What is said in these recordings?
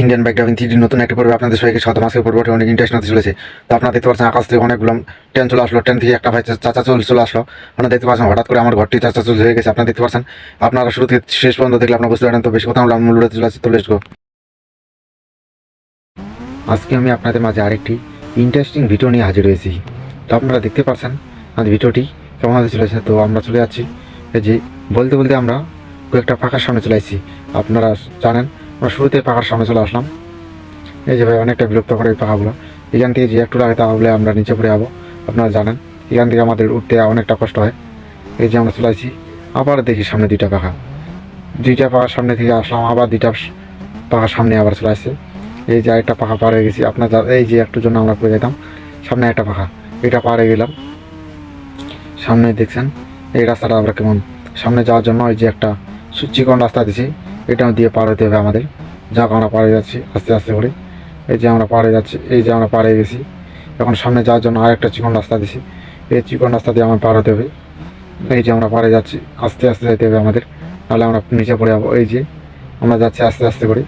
Indian bike driving থ্রিডির নতুন একটা পর্বে আপনাদের সবাইকে শত মাসের পর্বটি অনেক ইন্টারেস্ট হতে চলেছে। তো আপনারা দেখতে পাচ্ছেন আকাশ থেকে অনেকগুলো ট্রেন চলে আসলো। ট্রেন থেকে একটা ভাই চাচা চল চলে আসলো। আপনারা দেখতে পাচ্ছেন হঠাৎ করে আমার ঘরটি চাচা চল হয়ে গেছে। আপনারা দেখতে পাচ্ছেন আপনারা শুরু থেকে শেষ পর্যন্ত দেখলে আপনারা বুঝতে পারেন তো বেশি কথা আমরা মূল্য চলে আসছে লেটস গো আজকে আমি আপনাদের মাঝে আরেকটি ইন্টারেস্টিং ভিডিও নিয়ে হাজির হয়েছি। তো আপনারা দেখতে পাচ্ছেন আমাদের ভিডিওটি কেমন হতে চলেছে। তো আমরা চলে যাচ্ছি। যে বলতে বলতে আমরা একটা পাখার সামনে চলে আসছি। আপনারা জানেন আমরা শুরুতে পাখার সামনে চলে আসলাম। এই যে ভাই, অনেকটা বিরক্ত করে এই পাখাগুলো এখান থেকে যে একটু লাগে তাহলে আমরা নিচে পড়ে যাব। আপনারা জানেন, এখান থেকে আমাদের উঠতে অনেকটা কষ্ট হয়। এই যে আমরা চলে আসছি, আবার দেখি সামনে দুইটা পাখা। দুইটা পাখার সামনে থেকে আসলাম, আবার দুইটা পাখার সামনে আবার চলে আসছে। এই যে একটা পাখা পার হয়ে গেছি। আপনার এই যে একটু জন্য আমরা পড়ে যেতাম, সামনে একটা পাখা। এটা পার হয়ে গেলাম। সামনে দেখছেন, এই রাস্তাটা আমরা কেমন। সামনে যাওয়ার জন্য ওই যে একটা চিকন রাস্তা দিছি। এটা দিয়ে পার হতে হবে আমাদের। যাক, আমরা পাড়ে যাচ্ছি, আস্তে আস্তে করে। এই যে আমরা পাড়ে যাচ্ছি, এই যে আমরা পাড়ে গেছি। এখন সামনে যাওয়ার জন্য আরেকটা চিকন রাস্তা দিছি। এই চিকন রাস্তা দিয়ে আমার পার হতে হবে। এই যে আমরা পাড়ে যাচ্ছি, আস্তে আস্তে যেতে হবে আমাদের। নাহলে আমরা নিচে পড়ে যাব। এই যে আমরা যাচ্ছি আস্তে আস্তে করে।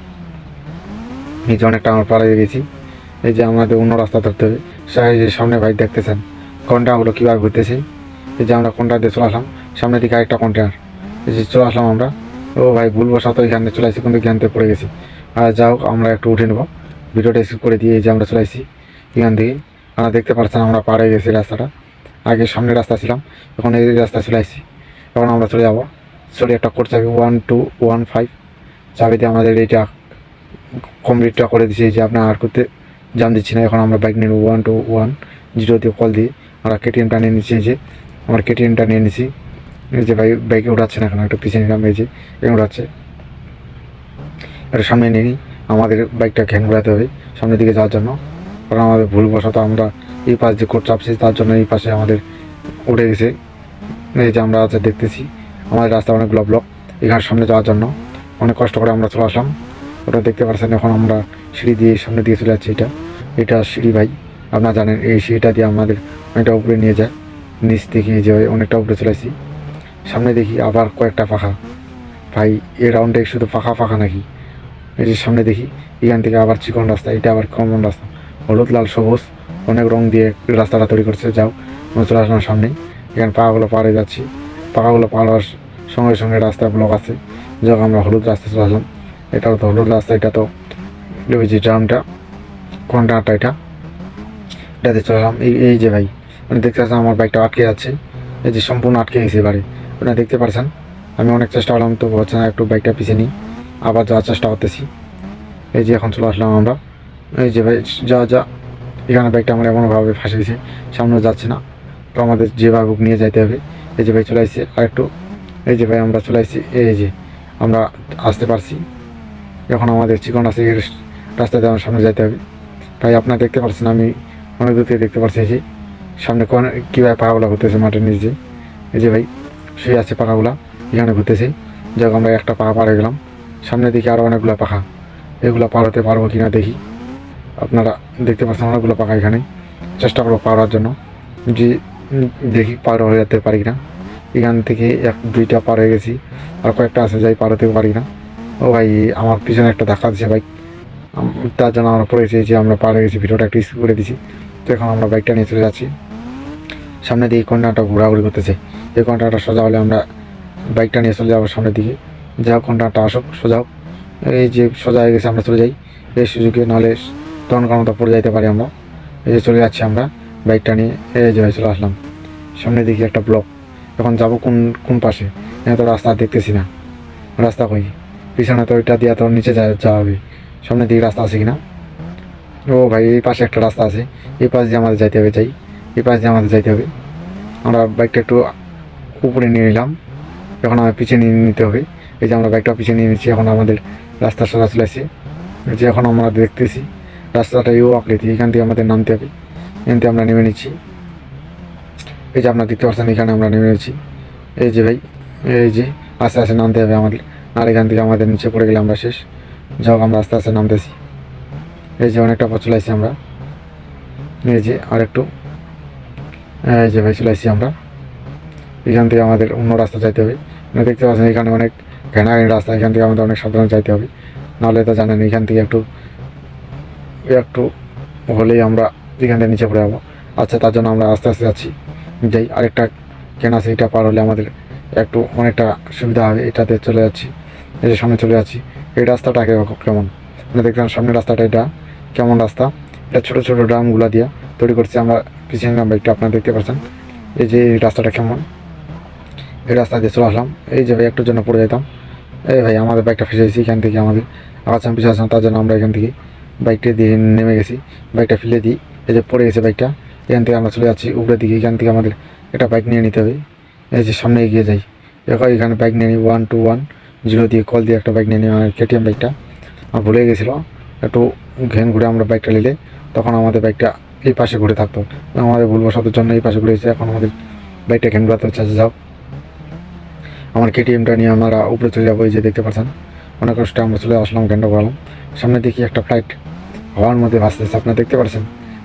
নিচে অনেকটা আমরা পাড়ে গেছি। এই যে আমাদের অন্য রাস্তা ধরতে হবে। এই যে সামনে বাইক দেখতেছেন, কন্টেনারগুলো কীভাবে ঘুরতেছে? এই যে আমরা কন্টেনার দিয়ে চলে আসলাম। সামনের দিকে আরেকটা কন্টেনার। এই যে চলে আসলাম আমরা। ও ভাই ভুলবশত এখানে চলে আসছি, কিন্তু জ্ঞানতে পড়ে গেছি। আর যা হোক, আমরা একটু উঠে নেব। ভিডিওটা স্কিপ করে দিয়ে এই যে আমরা চলে আসছি এখান থেকে। আমরা দেখতে পাচ্ছেন আমরা পাড়ে গেছি রাস্তাটা। আগে সামনে রাস্তা ছিলাম, এখন এই রাস্তা চলে আসছি। এখন আমরা চলে যাব। চলে একটা কোড চাবি ওয়ান টু ওয়ান ফাইভ চাবিতে আমাদের এইটা কমপ্লিটটা করে দিয়েছি যে আপনার আর করতে জান দিচ্ছি না। এখন আমরা বাইক নিয়ে ওয়ান টু ওয়ান জিরো দিয়ে কল দিয়ে আমরা কেটিএমটা নিয়ে নিচ্ছি যে। আমার কেটিএমটা নিয়ে নিছি এই যে বাইক বাইকে উঠাচ্ছে না এখন, একটু পিছিয়ে নিলাম, এই যে এই উঠাচ্ছে এটা সামনে নিয়ে নিই, আমাদের বাইকটা ঘ্যান ঘোরাতে হবে, সামনের দিকে যাওয়ার জন্য। কারণ আমাদের ভুলবশত আমরা এই পাশ দিয়ে কোট চাপছি, তার জন্য এই পাশে আমাদের উঠে গেছে। এই যে আমরা আছে দেখতেছি, আমাদের রাস্তা অনেকগুলো ব্লক এখানে সামনে যাওয়ার জন্য। অনেক কষ্ট করে আমরা চলে আসলাম। ওটা দেখতে পাচ্ছেন, এখন আমরা সিঁড়ি দিয়ে সামনে দিয়ে চলে যাচ্ছি, এটা। এটা সিঁড়ি ভাই, আপনারা জানেন, এই সিঁড়িটা দিয়ে আমাদের অনেকটা উপরে নিয়ে যায়। নিচ থেকে যে অনেকটা উপরে চলে আসি সামনে দেখি আবার কয়েকটা পাখা ভাই এ রাউন্ডে শুধু পাখা ফাঁকা নাকি? এই যে সামনে দেখি, এখান থেকে আবার চিকন রাস্তা, এটা আবার কমন রাস্তা। হলুদ, লাল, সবুজ, অনেক রং দিয়ে রাস্তাটা তৈরি করছে, যাও চলে আসলাম সামনে। এখানে পাখাগুলো পাড়ে যাচ্ছি। পাখাগুলো পার হওয়ার সঙ্গে সঙ্গে রাস্তা ব্লক আছে। যখন আমরা হলুদ রাস্তা চলে আসলাম। এটাও তো হলুদ রাস্তা, এটা তো ওই যে ড্রামটা কন্টেনারটা এটা। এটাতে চলে আসলাম। এই এই যে ভাই মানে দেখতে আমার বাইকটা আটকে যাচ্ছে। এই যে সম্পূর্ণ আটকে গেছে এবারে আপনারা দেখতে পারছেন, আমি অনেক চেষ্টা করলাম তো হচ্ছে না, একটু বাইকটা পিছিয়ে নিই। আবার যাওয়ার চেষ্টা করতেছি। এই যে এখন চলে আসলাম আমরা। এই যে ভাই, যা যা, এখানে বাইকটা আমরা এমনভাবে ফাঁসে গেছে সামনে যাচ্ছে না। তো আমাদের যেভাবে হোক নিয়ে যাইতে হবে। এই যে ভাই চলে আসছি আর একটু এই যে ভাই, আমরা চলে আসছি, এই যে আমরা আসতে পারছি। এখন আমাদের চিকন এই রাস্তাতে আমার সামনে যাইতে হবে। তাই আপনারা দেখতে পাচ্ছেন আমি অনেক দূর থেকে দেখতে পাচ্ছি যে। সামনে কোন কীভাবে পাখাগুলো ঘুরতেছে মাঠের নিচে এই যে ভাই শুয়ে আছে পাখাগুলা এখানে ঘুরতেছে। যাক, আমরা একটা পাখা পার গেলাম। সামনে দিকে আরও অনেকগুলো পাখা। এগুলো পার হতে পারব কিনা দেখি। আপনারা দেখতে পাচ্ছেন অনেকগুলো পাখা এখানে। চেষ্টা করব হওয়ার জন্য। যে দেখি পার হয়ে যেতে পারি না এখান থেকে এক, দুইটা পার হয়ে গেছি। আর কয়েকটা আছে যাই পার হতে পারি না ও ভাই, আমার পিছনে একটা ধাক্কা দিচ্ছে বাইক তার জন্য আমরা পড়েছি যে আমরা পার হয়ে গেছি, ভিডিওটা একটু স্কিপ করে দিছি। তো এখন আমরা বাইকটা নিয়ে চলে যাচ্ছি। সামনে দিয়ে এই কন্যাটা ঘোরাঘুরি করতেছে। এই কন্যাটা সোজা হলে আমরা বাইকটা নিয়ে চলে যাব সামনের দিকে। যা কন্যাটা আসুক, সোজা হোক। এই যে সোজা হয়ে গেছে, আমরা চলে যাই। এই সুযোগে নাহলে তখন কোনো পড়ে যাইতে পারি আমরা। এই যে চলে যাচ্ছি আমরা বাইকটা নিয়ে। এই যে চলে আসলাম। সামনের দিকে একটা ব্লক। এখন যাব কোন কোন পাশে? এখানে তো রাস্তা দেখতেছি না। রাস্তা কই? পিছনে তো ওইটা দিয়ে তো নিচে যাওয়া হবে। সামনের দিকে রাস্তা আছে কিনা? ও ভাই, এই পাশে একটা রাস্তা আছে। এই পাশ দিয়ে আমাদের যাইতে হবে, যাই। এই পাশ দিয়ে আমাদের যাইতে হবে। আমরা বাইকটা একটু উপরে নিয়ে নিলাম। এখন আমার পিছিয়ে নিয়ে নিতে হবে। এই যে আমরা বাইকটা পিছিয়ে নিয়ে নিচ্ছি, এখন আমাদের রাস্তা সোজা চলে যে এখন আমরা দেখতেছি, রাস্তাটা ইউ আকৃতি, এখান থেকে আমাদের নামতে হবে। এখান থেকে আমরা নেমে নিচ্ছি। এই যে আপনারা দেখতে পাচ্ছেন, এখানে আমরা নেমে নিচ্ছি। এই যে ভাই, এই যে আস্তে আস্তে নামতে হবে আমাদের। আর এখান থেকে আমাদের নিচে পড়ে গেলে আমরা শেষ। যাও আমরা আস্তে আস্তে নামতেছি। এই যে অনেকটা পথ চলে আমরা। এই যে আর একটু এই যে ভাই চলে আসছি আমরা। এখান থেকে আমাদের অন্য রাস্তা যাইতে হবে। মানে দেখতে পাচ্ছেন, এখানে অনেক ঘেনাঘেনি রাস্তা, এখান থেকে আমাদের অনেক সাবধানে যাইতে হবে। নাহলে তো জানেন, এখান থেকে একটু একটু হলেই আমরা এখান থেকে নিচে পড়ে যাব। আচ্ছা তার জন্য আমরা আস্তে আস্তে যাচ্ছি। যাই, আরেকটা কেন আছে, এটা পার হলে আমাদের একটু অনেকটা সুবিধা হবে। এটাতে চলে যাচ্ছি। এই যে সামনে চলে যাচ্ছি। এই রাস্তাটা কেমন? মানে দেখলাম সামনের রাস্তাটা এটা। কেমন রাস্তা? এটা ছোটো ছোটো ড্রামগুলো দিয়ে তৈরি করছি আমরা পিছিয়ে নিলাম বাইকটা আপনারা দেখতে পাচ্ছেন। এই যে রাস্তাটা কেমন? এই রাস্তা দিয়ে চলে আসলাম। এই যে ভাই, একটুর জন্য পড়ে যেতাম। এই ভাই, আমাদের বাইকটা ফেসে গেছি এখান থেকে আমাদের। আগাচ্ছাম পিছিয়ে আসলাম তার জন্য আমরা এখান থেকে বাইকটা দিয়ে নেমে গেছি। বাইকটা ফেলে দিই। এই যে পড়ে গেছে বাইকটা এখান থেকে আমরা চলে যাচ্ছি উপরের দিকে। এখান থেকে আমাদের একটা বাইক নিয়ে নিতে হবে। এই যে সামনে এগিয়ে যাই। এখন, এখানে বাইক নিয়ে নিই। ওয়ান টু ওয়ান জিরো দিয়ে কল দিয়ে একটা বাইক নিয়ে নিই। আমার কেটিএম বাইকটা আমার ভুলে গেছিল। একটু ঘেন ঘুরে আমরা বাইকটা নিলে, তখন আমাদের বাইকটা এই পাশে ঘুরে থাকতো। আমাদের ভুলবশতের জন্য এই পাশে ঘুরেছে এখন আমাদের বাইকটা হচ্ছে আচ্ছা যাও আমার কেটিএমটা নিয়ে আমরা উপরে চলে যাব, এই যে দেখতে পাচ্ছেন। অনেক কষ্টে আমরা চলে আসলাম ঘণ্টা করলাম সামনে দেখি একটা ফ্লাইট হওয়ার মধ্যে ভাসতেছে, আপনারা দেখতে পাচ্ছেন?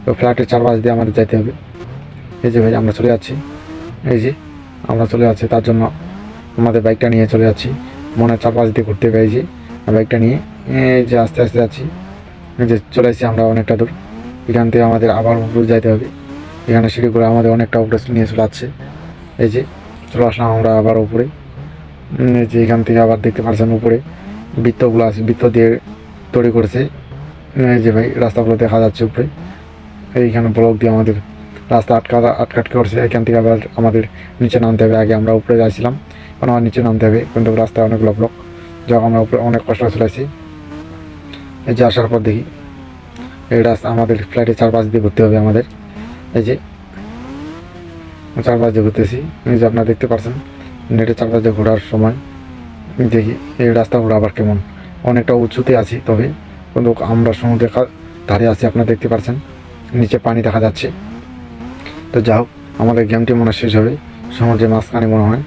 ওই ফ্লাইটের চারপাশ দিয়ে আমাদের যেতে হবে। এই যে ভাই, আমরা চলে যাচ্ছি। এই যে আমরা চলে যাচ্ছি, তার জন্য আমাদের বাইকটা নিয়ে চলে যাচ্ছি। মনে চারপাশ দিয়ে ঘুরতে যে। বাইকটা নিয়ে, এই যে আস্তে আস্তে যাচ্ছি। এই যে চলে এসেছি আমরা অনেকটা দূর। এখান থেকে আমাদের আবার উপরে যাইতে হবে। এখানে সিঁড়ি করে আমাদের অনেকটা উপরে নিয়ে চলে যাচ্ছে এই যে, চলে আসলাম আমরা আবার উপরে। এই যে এখান থেকে আবার দেখতে পাচ্ছেন উপরে বৃত্তগুলো আছে, বৃত্ত দিয়ে তৈরি করেছে। এই যে ভাই, রাস্তাগুলো দেখা যাচ্ছে উপরে। এইখানে ব্লক দিয়ে আমাদের রাস্তা আটকা, আটকাট করছে। এখান থেকে আবার আমাদের নিচে নামতে হবে। আগে আমরা উপরে যাচ্ছিলাম এখন আমার নিচে নামতে হবে। কিন্তু রাস্তায় অনেকগুলো ব্লক যখন আমরা উপরে অনেক কষ্ট চলে আসছি। এই যে আসার পর দেখি। রাস্তা আমাদের ফ্লাইটে চারপাশ দিয়ে ঘুরতে হবে আমাদের। এই যে, চারপাশ দিয়ে ঘুরতেছি এই যে আপনারা দেখতে পাচ্ছেন নেটে চারপাশ দিয়ে ঘোরার সময়। দেখি, এই রাস্তাগুলো আবার কেমন? অনেকটা উঁচুতে আছি তবে, কিন্তু আমরা সমুদ্রের ধারে আছি, আপনারা দেখতে পাচ্ছেন নিচে পানি দেখা যাচ্ছে। তো যা হোক, আমাদের গেমটি মনে শেষ হবে। সমুদ্রের মাঝখানে মনে হয়,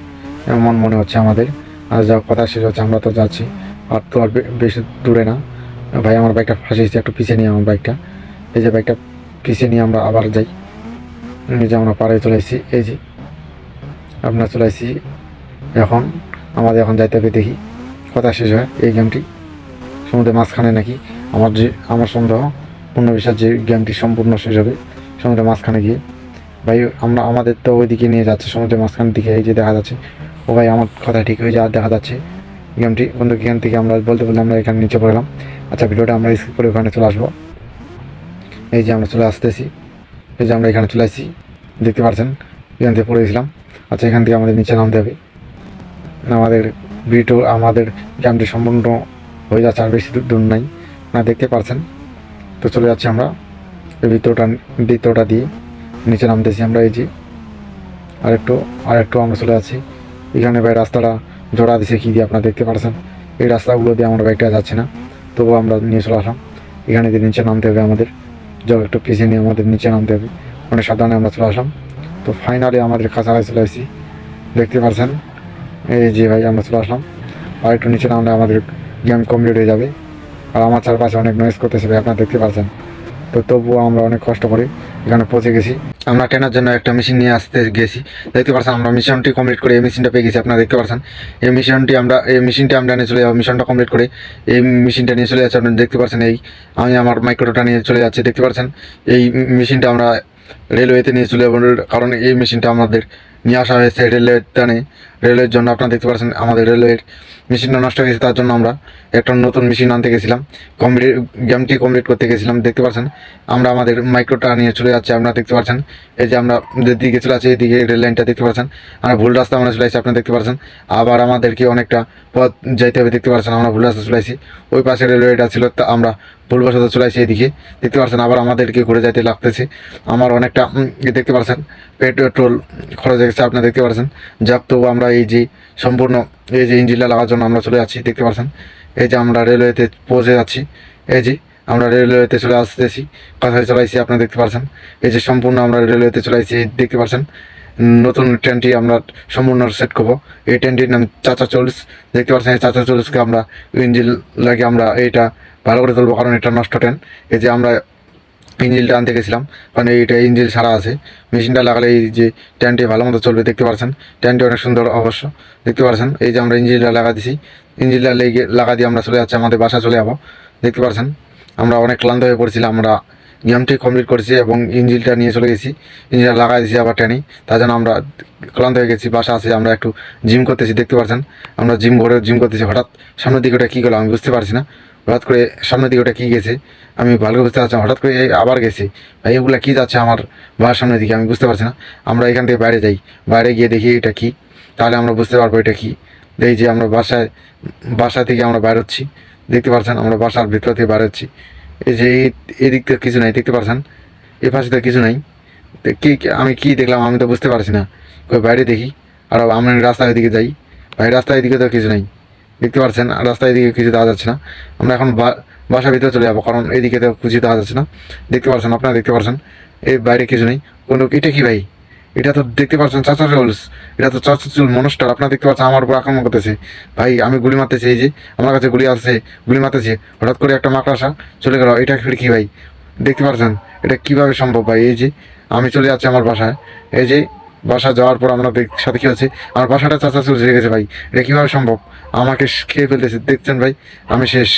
এমন মনে হচ্ছে আমাদের। আর যা কথা শেষ হচ্ছে, আমরা তো যাচ্ছি। আর তো আর বেশি দূরে না। ভাই, আমার বাইকটা ফাঁসিয়েছি একটু পিছিয়ে নিয়ে আমার বাইকটা এই যে বাইকটা পিছিয়ে নিয়ে আমরা আবার যাই। এই যে আমরা পাড়ে চলে এসেছি, এই যে আপনার চলে এসেছি। এখন আমাদের এখন যাইতে হবে, দেখি কথা শেষ হয় এই গেমটি সমুদ্রের মাঝখানে নাকি আমার যে, আমার সন্দেহ, পূর্ণ বিশ্বাস যে গেমটি সম্পূর্ণ শেষ হবে সমুদ্রের মাঝখানে গিয়ে। ভাই, আমরা, আমাদের তো ওইদিকে নিয়ে যাচ্ছে, সমুদ্রের মাঝখানের দিকে, এই যে দেখা যাচ্ছে। ও ভাই, আমার কথা ঠিক হয়ে যা দেখা যাচ্ছে। গেমটি। কিন্তু এখান থেকে আমরা বলতে বলতে আমরা এখানে নিচে পড়লাম আচ্ছা ভিডিওটা আমরা স্কিপ করে ওখানে চলে আসব। এই যে আমরা চলে আসতেছি। এই যে আমরা এখানে চলে আসছি। দেখতে পাচ্ছেন, এখান থেকে পড়ে গেছিলাম। আচ্ছা এখান থেকে আমাদের নিচে নামতে হবে। আমাদের ভিডিও, আমাদের গেমটি সম্পূর্ণ হয়ে যাচ্ছে আর বেশি দূর দূর নাই। না, দেখতে পারছেন তো চলে যাচ্ছি আমরা। এই ভিতরটা ভিতরটা দিয়ে নিচে নামতেছি আমরা এই যে। আরেকটু আরেকটু আমরা চলে যাচ্ছি। এখানে ভাই রাস্তাটা জোড়া দিছে, কী দিয়ে আপনারা দেখতে পারছেন? এই রাস্তাগুলো দিয়ে আমরা বাইকটা যাচ্ছে না। তবুও আমরা নিয়ে চলে আসলাম। এখানে দিয়ে নিচে নামতে হবে আমাদের জল একটু পিছিয়ে নিয়ে আমাদের নিচে নামতে হবে। অনেক সাধারণে আমরা চলে আসলাম। তো ফাইনালি আমাদের কাছাকাছি চলে আসছি। দেখতে পারছেন? এই যে ভাই, আমরা চলে আসলাম। আর একটু নিচে নামলে আমাদের গেম কমপ্লিট হয়ে যাবে। আর আমার চারপাশে অনেক নয়েজ করতেছে ভাই, আপনারা দেখতে পাচ্ছেন তো তবুও আমরা অনেক কষ্ট করে এখানে পৌঁছে গেছি। আমরা কেনার জন্য একটা মেশিন নিয়ে আসতে গেছি। দেখতে পাচ্ছেন আমরা মিশনটি কমপ্লিট করে এই মেশিনটা পেয়ে গেছি, আপনারা দেখতে পারছেন। এই মিশনটি আমরা, এই মেশিনটা আমরা নিয়ে চলে যাব মিশনটা কমপ্লিট করে এই মেশিনটা নিয়ে চলে যাচ্ছে, আপনারা দেখতে পারছেন এই, আমি আমার মাইক্রোটা নিয়ে চলে যাচ্ছি, দেখতে পারছেন? এই মেশিনটা আমরা রেলওয়েতে নিয়ে চলে যাব, কারণ এই মেশিনটা আমাদের নিয়ে আসা হয়েছে রেলওয়ের টানে। রেলওয়ের জন্য আপনারা দেখতে পাচ্ছেন আমাদের রেলওয়ের মেশিনটা নষ্ট হয়ে গেছে তার জন্য আমরা একটা নতুন মেশিন আনতে গেছিলাম। কমপ্লিট গেমটি কমপ্লিট করতে গেছিলাম, দেখতে পাচ্ছেন? আমরা আমাদের মাইক্রোটা নিয়ে চলে যাচ্ছি, আপনারা দেখতে পাচ্ছেন? এই যে আমরা যেদিকে চলে যাচ্ছি, এইদিকে রেল লাইনটা দেখতে পাচ্ছেন? আমরা ভুল রাস্তা আমরা চলে আসছি, আপনারা দেখতে পাচ্ছেন? আবার আমাদেরকে অনেকটা পথ যাইতে হবে, দেখতে পাচ্ছেন? আমরা ভুল রাস্তা চলে আসছি। ওই পাশে রেলওয়েটা ছিল, তা আমরা ভুলবশত চলে আসছি এদিকে দেখতে পাচ্ছেন, আবার আমাদেরকে ঘুরে যাইতে লাগতেছে। আমার অনেকটা দেখতে পাচ্ছেন? পেট্রোল খরচ হয়ে গেছে আপনারা দেখতে পাচ্ছেন যাক তো আমরা এই যে সম্পূর্ণ এই যে ইঞ্জিনটা লাগার জন্য আমরা চলে যাচ্ছি, দেখতে পাচ্ছেন এই যে আমরা রেলওয়েতে পৌঁছে যাচ্ছি, এই যে আমরা রেলওয়েতে চলে আসতেছি কথায় চলাইছি আপনারা দেখতে পাচ্ছেন এই যে সম্পূর্ণ আমরা রেলওয়েতে চলে আসছি দেখতে পাচ্ছেন নতুন ট্রেনটি আমরা সম্পূর্ণ সেট করব। এই ট্রেনটির নাম চাচা চল্লিশ দেখতে পাচ্ছেন এই চাচা চল্লিশকে আমরা ইঞ্জিন লাগে আমরা এইটা ভালো করে তুলবো, কারণ এটা নষ্ট ট্রেন। এই যে আমরা ইঞ্জিলটা আনতে গেছিলাম। কারণ এইটা ইঞ্জিল ছাড়া আছে। মেশিনটা লাগালে এই যে ট্যানটি ভালো মতো চলবে, দেখতে পারছেন? ট্যানটি অনেক সুন্দর অবশ্য, দেখতে পারছেন? এই যে আমরা ইঞ্জিলটা লাগা দিছি। ইঞ্জিলটা লেগে, লাগা দিয়ে আমরা চলে যাচ্ছি, আমাদের বাসা চলে যাব। দেখতে পারছেন? আমরা অনেক ক্লান্ত হয়ে পড়ছিলাম, আমরা গেমটি কমপ্লিট করেছি এবং ইঞ্জিনটা নিয়ে চলে গেছি। ইঞ্জিনটা লাগাই দিয়েছি আবার টেনি তার জন্য আমরা ক্লান্ত হয়ে গেছি, বাসা আছে, আমরা একটু জিম করতেছি, দেখতে পাচ্ছেন? আমরা জিম করে জিম করতেছি, হঠাৎ সামনের দিকে ওটা কী গেলো আমি বুঝতে পারছি না। হঠাৎ করে সামনের দিকে ওটা কী গেছে, আমি ভালো বুঝতে পারছি। হঠাৎ করে আবার গেছি। ভাই, এগুলো কী যাচ্ছে আমার বাসার সামনের দিকে আমি বুঝতে পারছি না। আমরা এখান থেকে বাইরে যাই। বাইরে গিয়ে দেখি এটা কী। তাহলে আমরা বুঝতে পারব এটা কী। এই যে আমরা বাসায়, বাসা থেকে আমরা বাইর হচ্ছি। দেখতে পাচ্ছেন, আমরা বাসার ভিতর থেকে বাইর হচ্ছি। এই যে এই কিছু নাই, দেখতে পাচ্ছেন এ পাশে তো কিছু নাই। কি আমি কি দেখলাম আমি তো বুঝতে পারছি না। কই বাইরে দেখি। আর আমরা রাস্তার দিকে যাই। ভাই, রাস্তার দিকে তো কিছু নাই। দেখতে পাচ্ছেন আর রাস্তার দিকে কিছু দেওয়া যাচ্ছে না। আমরা এখন বাসার ভিতরে চলে যাব, কারণ এইদিকে তো কিছু দেওয়া যাচ্ছে না। দেখতে পাচ্ছেন আপনারা দেখতে পাচ্ছেন এই বাইরে কিছু নেই। কোনো, এটা কি ভাই? এটা তো দেখতে পাচ্ছেন, চাচা রুলস এটা তো চাচা চুল মনস্টার আপনারা দেখতে পাচ্ছেন, আমার উপর আক্রমণ করতেছে। ভাই, আমি গুলি মারতেছি, এই যে, আমার কাছে গুলি আছে, গুলি মারতেছি। হঠাৎ করে একটা মাকড়সা চলে গেল, এটা ফির কি ভাই? দেখতে পাচ্ছেন, এটা কীভাবে সম্ভব ভাই? এই যে, আমি চলে যাচ্ছি আমার বাসায়। এই যে বাসা যাওয়ার পর আমরা সাথে কি হচ্ছে? আমার বাসাটা চাচা চুল গেছে ভাই। এটা কীভাবে সম্ভব? আমাকে খেয়ে ফেলতেছে, দেখছেন ভাই? আমি শেষ।